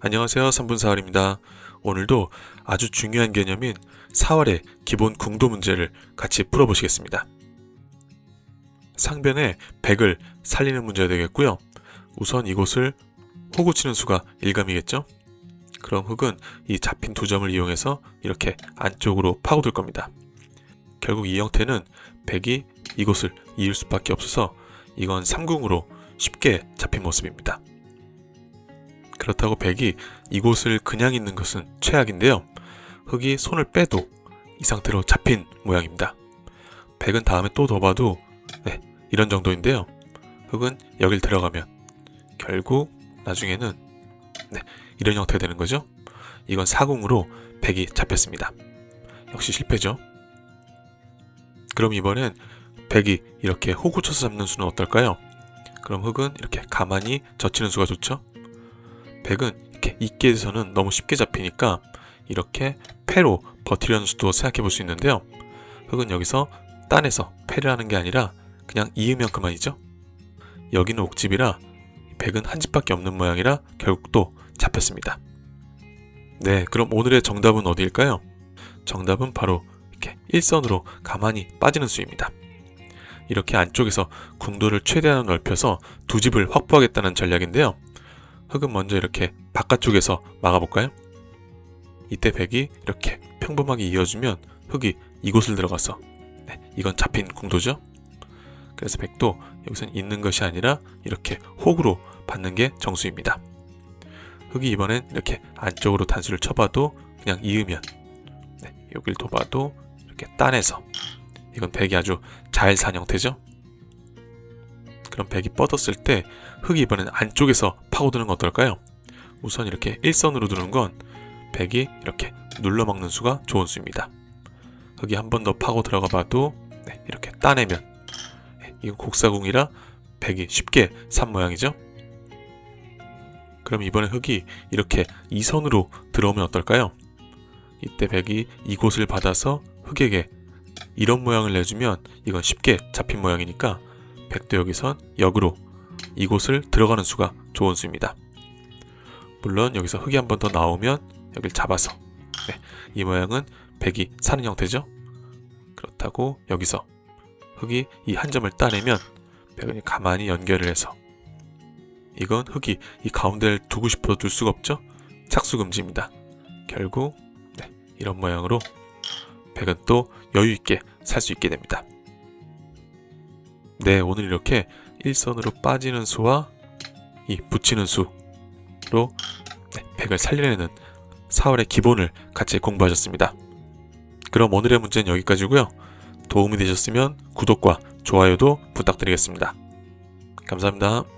안녕하세요. 3분 사활입니다. 오늘도 아주 중요한 개념인 사활의 기본 궁도 문제를 같이 풀어보시겠습니다. 상변에 100을 살리는 문제가 되겠고요. 우선 이곳을 호구 치는 수가 일감이겠죠? 그럼 흙은 이 잡힌 두 점을 이용해서 이렇게 안쪽으로 파고들 겁니다. 결국 이 형태는 100이 이곳을 이을 수밖에 없어서 이건 3궁으로 쉽게 잡힌 모습입니다. 그렇다고 백이 이곳을 그냥 있는 것은 최악인데요. 흙이 손을 빼도 이 상태로 잡힌 모양입니다. 백은 다음에 또 더 봐도 네, 이런 정도인데요. 흙은 여길 들어가면 결국 나중에는 네, 이런 형태가 되는 거죠. 이건 사궁으로 백이 잡혔습니다. 역시 실패죠. 그럼 이번엔 백이 이렇게 호구 쳐서 잡는 수는 어떨까요? 그럼 흙은 이렇게 가만히 젖히는 수가 좋죠. 백은 이렇게 돼서는 너무 쉽게 잡히니까 이렇게 패로 버티려는 수도 생각해 볼 수 있는데요. 흙은 여기서 딴에서 패를 하는 게 아니라 그냥 이으면 그만이죠. 여기는 옥집이라 백은 한 집밖에 없는 모양이라 결국 또 잡혔습니다. 네, 그럼 오늘의 정답은 어디일까요? 정답은 바로 이렇게 일선으로 가만히 빠지는 수입니다. 이렇게 안쪽에서 궁도를 최대한 넓혀서 두 집을 확보하겠다는 전략인데요. 흙은 먼저 이렇게 바깥쪽에서 막아볼까요? 이때 백이 이렇게 평범하게 이어주면 흙이 이곳을 들어가서 네, 이건 잡힌 궁도죠. 그래서 백도 여기선 있는 것이 아니라 이렇게 혹으로 받는 게 정수입니다. 흙이 이번엔 이렇게 안쪽으로 단수를 쳐봐도 그냥 이으면 네, 여길 둬봐도 이렇게 따내서 이건 백이 아주 잘 산 형태죠. 그럼 백이 뻗었을 때 흙이 이번엔 안쪽에서 파고드는 건 어떨까요? 우선 이렇게 일선으로 두는 건 백이 이렇게 눌러먹는 수가 좋은 수입니다. 흙이 한 번 더 파고 들어가 봐도 네, 이렇게 따내면 네, 이건 곡사궁이라 백이 쉽게 산 모양이죠. 그럼 이번에 흙이 이렇게 이선으로 들어오면 어떨까요? 이때 백이 이곳을 받아서 흙에게 이런 모양을 내주면 이건 쉽게 잡힌 모양이니까 여기선 역으로 이곳을 들어가는 수가 좋은 수입니다. 물론 여기서 흙이 한 번 더 나오면 여길 잡아서 네, 이 모양은 백이 사는 형태죠. 그렇다고 여기서 흙이 이 한 점을 따내면 백은 가만히 연결을 해서 이건 흙이 이 가운데를 두고 싶어도 둘 수가 없죠. 착수 금지입니다. 결국 네, 이런 모양으로 백은 또 여유 있게 살 수 있게 됩니다. 네, 오늘 이렇게 일선으로 빠지는 수와 이 붙이는 수로 네, 백을 살려내는 사월의 기본을 같이 공부하셨습니다. 그럼 오늘의 문제는 여기까지고요. 도움이 되셨으면 구독과 좋아요도 부탁드리겠습니다. 감사합니다.